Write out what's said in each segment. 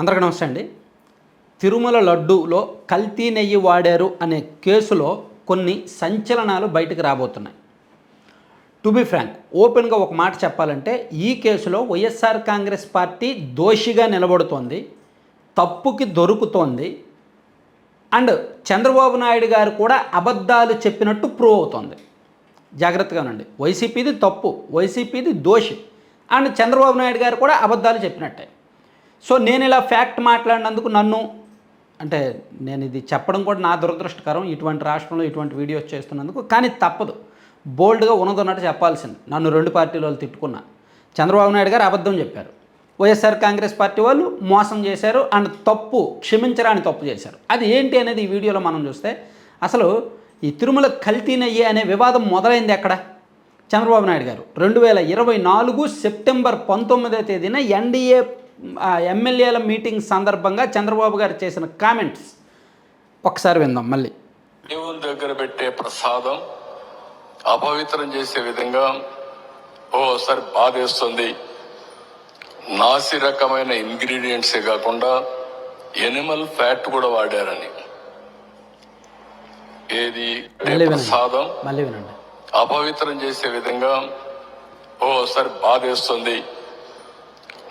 అందరికీ నమస్తే అండి. తిరుమల లడ్డూలో కల్తీ నెయ్యి వాడారు అనే కేసులో కొన్ని సంచలనాలు బయటకు రాబోతున్నాయి. టు బి ఫ్రాంక్ ఓపెన్గా ఒక మాట చెప్పాలంటే ఈ కేసులో వైఎస్ఆర్ కాంగ్రెస్ పార్టీ దోషిగా నిలబడుతోంది తప్పుకి దొరుకుతోంది అండ్ చంద్రబాబు నాయుడు గారు కూడా అబద్ధాలు చెప్పినట్టు ప్రూవ్ అవుతోంది. జాగ్రత్తగా ఉండండి. వైసీపీది తప్పు వైసీపీది దోషి అండ్ చంద్రబాబు నాయుడు గారు కూడా అబద్ధాలు చెప్పినట్టే. సో నేను ఇలా ఫ్యాక్ట్ మాట్లాడినందుకు నన్ను అంటే నేను ఇది చెప్పడం కూడా నా దురదృష్టకరం ఇటువంటి రాష్ట్రంలో ఇటువంటి వీడియోస్ చేస్తున్నందుకు కానీ తప్పదు. బోల్డ్గా ఉన్నదన్నట్టు చెప్పాల్సింది. నన్ను రెండు పార్టీల వాళ్ళు తిట్టుకున్నా. చంద్రబాబు నాయుడు గారు అబద్ధం చెప్పారు. వైఎస్ఆర్ కాంగ్రెస్ పార్టీ వాళ్ళు మోసం చేశారు అండ్ తప్పు క్షమించరాని తప్పు చేశారు. అది ఏంటి అనేది ఈ వీడియోలో మనం చూస్తే అసలు ఈ తిరుమల కల్తీనయ్యే అనే వివాదం మొదలైంది ఎక్కడ? చంద్రబాబు నాయుడు గారు. రెండు వేల ఇరవై నాలుగు సెప్టెంబర్ పంతొమ్మిదో తేదీన ఎన్డీఏ ఎమ్మెల్యేల మీటింగ్ సందర్భంగా చంద్రబాబు గారు చేసిన కామెంట్స్. ఒకసారి విందాం మళ్ళీ. దేవుని దగ్గర పెట్టే ప్రసాదం అపవిత్రం చేసే విధంగా ఓసారి బాధేస్తుంది. నాసి రకమైన ఇంగ్రీడియంట్సే కాకుండా ఎనిమల్ ఫ్యాట్ కూడా వాడారని. ఏది. ప్రసాదం? మళ్ళీ వినండి. అపవిత్రం చేసే విధంగా ఓసారి బాధేస్తుంది.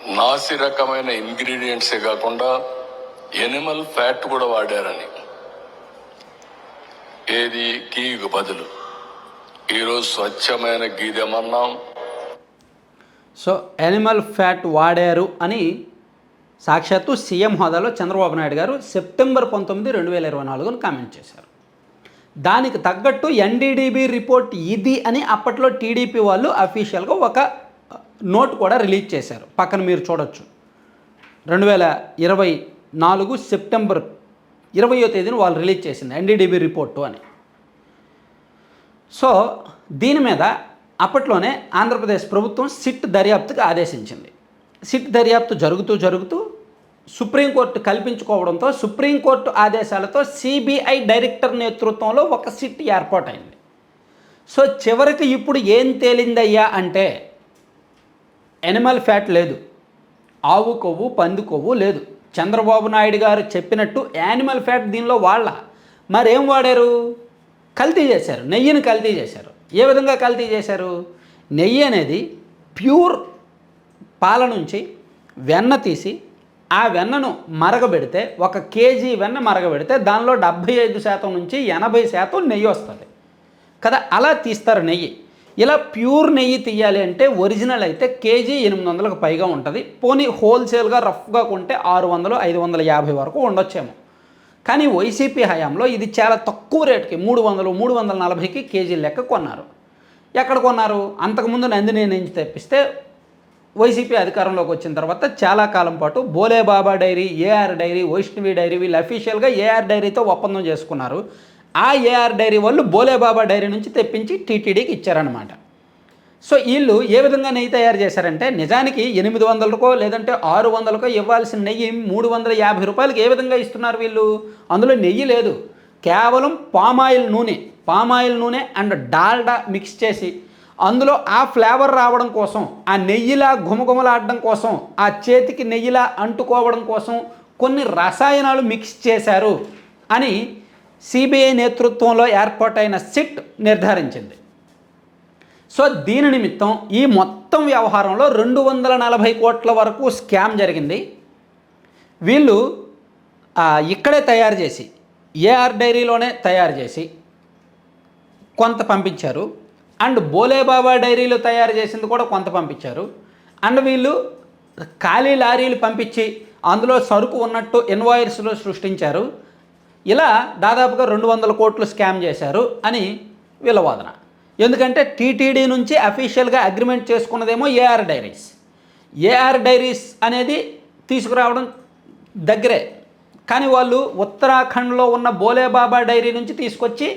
నాసి రకమైన ఇంగ్రీడియంట్సే కాకుండా ఎనిమల్ ఫ్యాట్ కూడా వాడారని. ఏది? గీకు బదులు. ఈరోజు స్వచ్ఛమైన గీదేమన్నాం సో యానిమల్ ఫ్యాట్ వాడారు అని సాక్షాత్తు సీఎం హోదాలో చంద్రబాబు నాయుడు గారు సెప్టెంబర్ పంతొమ్మిది రెండు వేల ఇరవై నాలుగున కామెంట్ చేశారు. దానికి తగ్గట్టు ఎన్డీడీబీ రిపోర్ట్ ఇది అని అప్పట్లో టీడీపీ వాళ్ళు అఫీషియల్గా ఒక నోట్ కూడా రిలీజ్ చేశారు. పక్కన మీరు చూడొచ్చు. రెండు వేల ఇరవై నాలుగు సెప్టెంబర్ ఇరవయో తేదీన వాళ్ళు రిలీజ్ చేసింది ఎన్డీడీబీ రిపోర్టు అని. సో దీని మీద అప్పట్లోనే ఆంధ్రప్రదేశ్ ప్రభుత్వం సిట్ దర్యాప్తుకి ఆదేశించింది. సిట్ దర్యాప్తు జరుగుతూ జరుగుతూ సుప్రీంకోర్టు కల్పించుకోవడంతో సుప్రీంకోర్టు ఆదేశాలతో సిబిఐ డైరెక్టర్ నేతృత్వంలో ఒక సిట్ ఏర్పాటైంది. సో చివరికి ఇప్పుడు ఏం తేలిందయ్యా అంటే ఎనిమల్ ఫ్యాట్ లేదు. ఆవు కొవ్వు పంది కొవ్వు లేదు. చంద్రబాబు నాయుడు గారు చెప్పినట్టు యానిమల్ ఫ్యాట్ దీనిలో వాళ్ళ. మరేం వాడారు? కల్తీ చేశారు. నెయ్యిని కల్తీ చేశారు. ఏ విధంగా కల్తీ చేశారు? నెయ్యి అనేది ప్యూర్ పాల నుంచి వెన్న తీసి ఆ వెన్నను మరగబెడితే ఒక కేజీ వెన్న మరగబెడితే దానిలో డెబ్భై ఐదు శాతం నుంచి ఎనభై శాతం నెయ్యి వస్తుంది. కదా అలా తీస్తారు నెయ్యి. ఇలా ప్యూర్ నెయ్యి తీయాలి అంటే ఒరిజినల్ అయితే కేజీ ఎనిమిది వందలకు పైగా ఉంటుంది. పోనీ హోల్సేల్గా రఫ్గా కొంటే ఆరు వందలు ఐదు వందల యాభై వరకు ఉండొచ్చేమో. కానీ వైసీపీ హయాంలో ఇది చాలా తక్కువ రేటుకి మూడు వందలు మూడు వందల నలభైకి కేజీ లెక్క కొన్నారు. ఎక్కడ కొన్నారు? అంతకుముందు నందిని నుంచి తెప్పిస్తే వైసీపీ అధికారంలోకి వచ్చిన తర్వాత చాలా కాలం పాటు Bhole Baba dairy AR dairy Vaishnavi dairy వీళ్ళు అఫీషియల్గా ఏఆర్ డైరీతో ఒప్పందం చేసుకున్నారు. ఆ ఏఆర్ డైరీ వాళ్ళు బోలేబాబా డైరీ నుంచి తెప్పించి టీటీడీకి ఇచ్చారనమాట సో వీళ్ళు ఏ విధంగా నెయ్యి తయారు చేశారంటే నిజానికి ఎనిమిది వందలకో లేదంటే ఆరు వందలకో ఇవ్వాల్సిన నెయ్యి మూడు వందల యాభై రూపాయలకి ఏ విధంగా ఇస్తున్నారు వీళ్ళు? అందులో నెయ్యి లేదు. కేవలం పామాయిల్ నూనె పామాయిల్ నూనె అండ్ డాల్డా మిక్స్ చేసి అందులో ఆ ఫ్లేవర్ రావడం కోసం ఆ నెయ్యిలా గుమగుమలాడడం కోసం ఆ చేతికి నెయ్యిలా అంటుకోవడం కోసం కొన్ని రసాయనాలు మిక్స్ చేశారు అని సిబిఐ నేతృత్వంలో ఏర్పాటైన సిట్ నిర్ధారించింది. సో దీని నిమిత్తం ఈ మొత్తం వ్యవహారంలో రెండు వందల నలభై కోట్ల వరకు స్కామ్ జరిగింది. వీళ్ళు ఇక్కడే తయారు చేసి ఏఆర్ డైరీలోనే తయారు చేసి కొంత పంపించారు. అండ్ బోలేబాబా డైరీలో తయారు చేసింది కూడా కొంత పంపించారు. అండ్ వీళ్ళు ఖాళీ లారీలు పంపించి అందులో సరుకు ఉన్నట్టు ఇన్వాయిస్లు సృష్టించారు. ఇలా దాదాపుగా రెండు వందల కోట్లు స్కామ్ చేశారు అని వీళ్ళ వాదన ఎందుకంటే టీటీడీ నుంచి అఫీషియల్గా అగ్రిమెంట్ చేసుకున్నదేమో ఏఆర్ డైరీస్. ఏఆర్ డైరీస్ అనేది తీసుకురావడం దగ్గరే. కానీ వాళ్ళు ఉత్తరాఖండ్లో ఉన్న బోలేబాబా డైరీ నుంచి తీసుకొచ్చి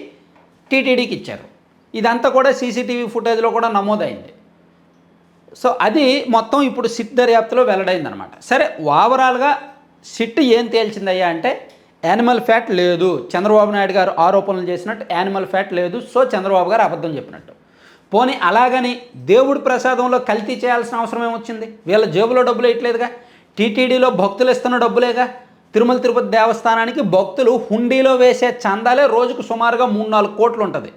టీటీడీకి ఇచ్చారు. ఇదంతా కూడా సీసీటీవీ ఫుటేజ్లో కూడా నమోదైంది. సో అది మొత్తం ఇప్పుడు సిట్ దర్యాప్తులో వెల్లడైందనమాట సరే ఓవరాల్గా సిట్ ఏం తేల్చిందయ్యా అంటే యానిమల్ ఫ్యాట్ లేదు. చంద్రబాబు నాయుడు గారు ఆరోపణలు చేసినట్టు యానిమల్ ఫ్యాట్ లేదు. సో చంద్రబాబు గారు అబద్ధం చెప్పినట్టు. పోనీ అలాగని దేవుడి ప్రసాదంలో కల్తీ చేయాల్సిన అవసరం ఏమొచ్చింది? వీళ్ళ జేబులో డబ్బులు ఇట్లేదుగా టీటీడీలో భక్తులు ఇస్తున్న డబ్బులేగా? తిరుమల తిరుపతి దేవస్థానానికి భక్తులు హుండీలో వేసే చందాలే రోజుకు సుమారుగా మూడు నాలుగు కోట్లు ఉంటుంది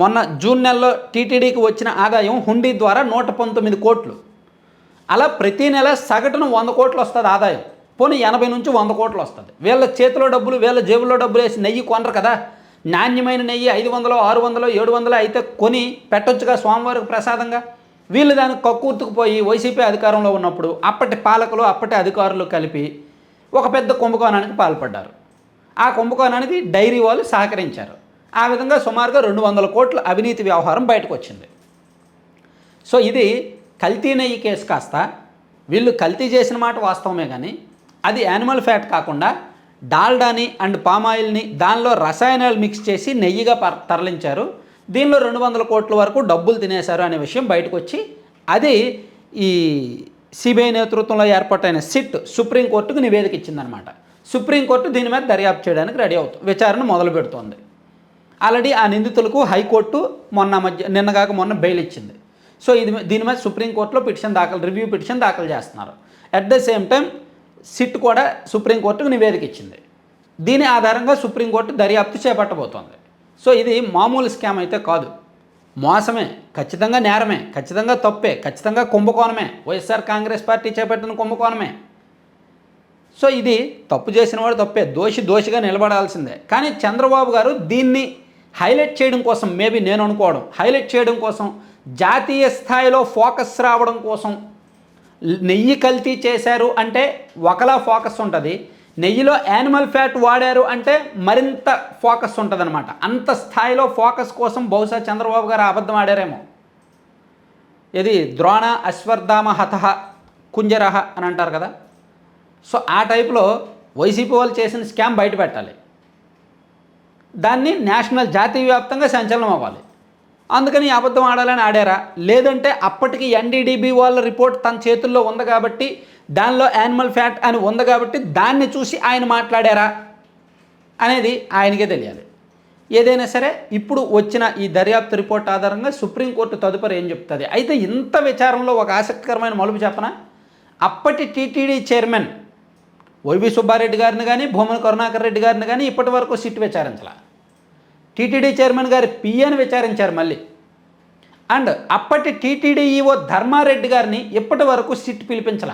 మొన్న జూన్ నెలలో టీటీడీకి వచ్చిన ఆదాయం హుండీ ద్వారా నూట పంతొమ్మిది కోట్లు. అలా ప్రతి నెల సగటున వంద కోట్లు వస్తుంది ఆదాయం. పోనీ ఎనభై నుంచి వంద కోట్లు వస్తుంది. వీళ్ళ చేతిలో డబ్బులు వీళ్ళ జేబులో డబ్బులు వేసి నెయ్యి కొనరు కదా. నాణ్యమైన నెయ్యి ఐదు వందలు ఆరు వందలు ఏడు వందలు అయితే కొని పెట్టొచ్చుగా స్వామివారికి ప్రసాదంగా. వీళ్ళు దానికి కక్కుర్తుకుపోయి వైసీపీ అధికారంలో ఉన్నప్పుడు అప్పటి పాలకులు అప్పటి అధికారులు కలిపి ఒక పెద్ద కుంభకోణానికి పాల్పడ్డారు. ఆ కుంభకోణానికి డైరీ వాళ్ళు సహకరించారు. ఆ విధంగా సుమారుగా రెండు వందల కోట్ల అవినీతి వ్యవహారం బయటకు వచ్చింది. సో ఇది కల్తీ నెయ్యి కేసు కాస్త. వీళ్ళు కల్తీ చేసిన మాట వాస్తవమే కానీ అది యానిమల్ ఫ్యాట్ కాకుండా డాల్డాని అండ్ పామాయిల్ని దానిలో రసాయనాలు మిక్స్ చేసి నెయ్యిగా తరలించారు. దీనిలో రెండు వందల కోట్ల వరకు డబ్బులు తినేశారు అనే విషయం బయటకు వచ్చి అది ఈ సిబిఐ నేతృత్వంలో ఏర్పాటైన సిట్ సుప్రీంకోర్టుకు నివేదిక ఇచ్చిందనమాట సుప్రీంకోర్టు దీని మీద దర్యాప్తు చేయడానికి రెడీ అవుతుంది విచారణ మొదలు పెడుతోంది. ఆల్రెడీ ఆ నిందితులకు హైకోర్టు మొన్న మధ్య నిన్నగాక మొన్న బెయిల్ ఇచ్చింది. సో ఇది దీని మీద సుప్రీంకోర్టులో పిటిషన్ దాఖలు రివ్యూ పిటిషన్ దాఖలు చేస్తున్నారు. At the same time SIT కూడా సుప్రీంకోర్టుకు నివేదిక ఇచ్చింది. దీని ఆధారంగా సుప్రీంకోర్టు దర్యాప్తు చేపట్టబోతోంది. సో ఇది మామూలు స్కామ్ అయితే కాదు. మోసమే ఖచ్చితంగా నేరమే ఖచ్చితంగా తప్పే ఖచ్చితంగా కుంభకోణమే. వైఎస్ఆర్ కాంగ్రెస్ పార్టీ చేపట్టిన కుంభకోణమే. సో ఇది తప్పు చేసిన వాడు తప్పే దోషి దోషిగా నిలబడాల్సిందే. కానీ చంద్రబాబు గారు దీన్ని హైలైట్ చేయడం కోసం మేబీ నేను అనుకోవడం హైలైట్ చేయడం కోసం జాతీయ స్థాయిలో ఫోకస్ రావడం కోసం నెయ్యి కల్తీ చేశారు అంటే ఒకలా ఫోకస్ ఉంటుంది. నెయ్యిలో యానిమల్ ఫ్యాట్ వాడారు అంటే మరింత ఫోకస్ ఉంటుంది అంత స్థాయిలో ఫోకస్ కోసం బహుశా చంద్రబాబు గారు అబద్ధం ఆడారేమో. ఇది ద్రోణ అశ్వర్ధామ హతహ కుంజరహ అని అంటారు కదా. సో ఆ టైప్లో వైసీపీ వాళ్ళు చేసిన స్కామ్ బయట పెట్టాలి. దాన్ని నేషనల్ జాతీయ వ్యాప్తంగా సంచలనం అవ్వాలి. అందుకని ఈ అబద్ధం ఆడాలని ఆడారా? లేదంటే అప్పటికి ఎన్డీడీబీ వాళ్ళ రిపోర్ట్ తన చేతుల్లో ఉంది కాబట్టి దానిలో యానిమల్ ఫ్యాట్ అని ఉంది కాబట్టి దాన్ని చూసి ఆయన మాట్లాడారా? అనేది ఆయనకే తెలియాలి. ఏదైనా సరే ఇప్పుడు వచ్చిన ఈ దర్యాప్తు రిపోర్ట్ ఆధారంగా సుప్రీంకోర్టు తదుపరి ఏం చెప్తుంది? అయితే ఇంత విచారంలో ఒక ఆసక్తికరమైన మలుపు చెప్పన? అప్పటి టీటీడీ చైర్మన్ వైవి సుబ్బారెడ్డి గారిని కానీ భూమన కరుణాకర్ రెడ్డి గారిని కానీ ఇప్పటి వరకు సిట్ విచారించాల. టీటీడీ చైర్మన్ గారి పిఏని విచారించారు మళ్ళీ. అండ్ అప్పటి టీటీడీ ఈఓ ధర్మారెడ్డి గారిని ఇప్పటి వరకు సిట్ పిలిపించాల.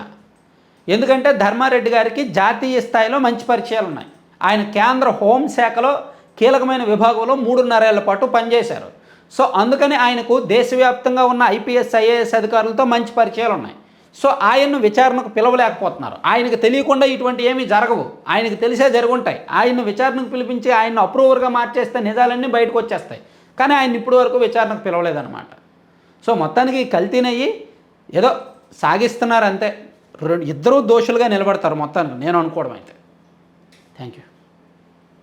ఎందుకంటే ధర్మారెడ్డి గారికి జాతీయ స్థాయిలో మంచి పరిచయాలు ఉన్నాయి. ఆయన కేంద్ర హోంశాఖలో కీలకమైన విభాగంలో మూడున్నరేళ్ళ పాటు పనిచేశారు. సో అందుకని ఆయనకు దేశవ్యాప్తంగా ఉన్న ఐపీఎస్ ఐఏఎస్ అధికారులతో మంచి పరిచయాలు ఉన్నాయి. సో ఆయన్ను విచారణకు పిలవలేకపోతున్నారు. ఆయనకు తెలియకుండా ఇటువంటి ఏమీ జరగవు. ఆయనకు తెలిసే జరుగుంటాయి. ఆయన్ను విచారణకు పిలిపించి ఆయన్ను అప్రూవర్గా మార్చేస్తే నిజాలన్నీ బయటకు వచ్చేస్తాయి. కానీ ఆయన ఇప్పటి వరకు విచారణకు పిలవలేదన్నమాట. సో మొత్తానికి కల్తీనయ్యి ఏదో సాగిస్తున్నారు అంతే. రెండు ఇద్దరూ దోషులుగా నిలబడతారు మొత్తానికి. నేను అనుకోవడం అయితే. Thank you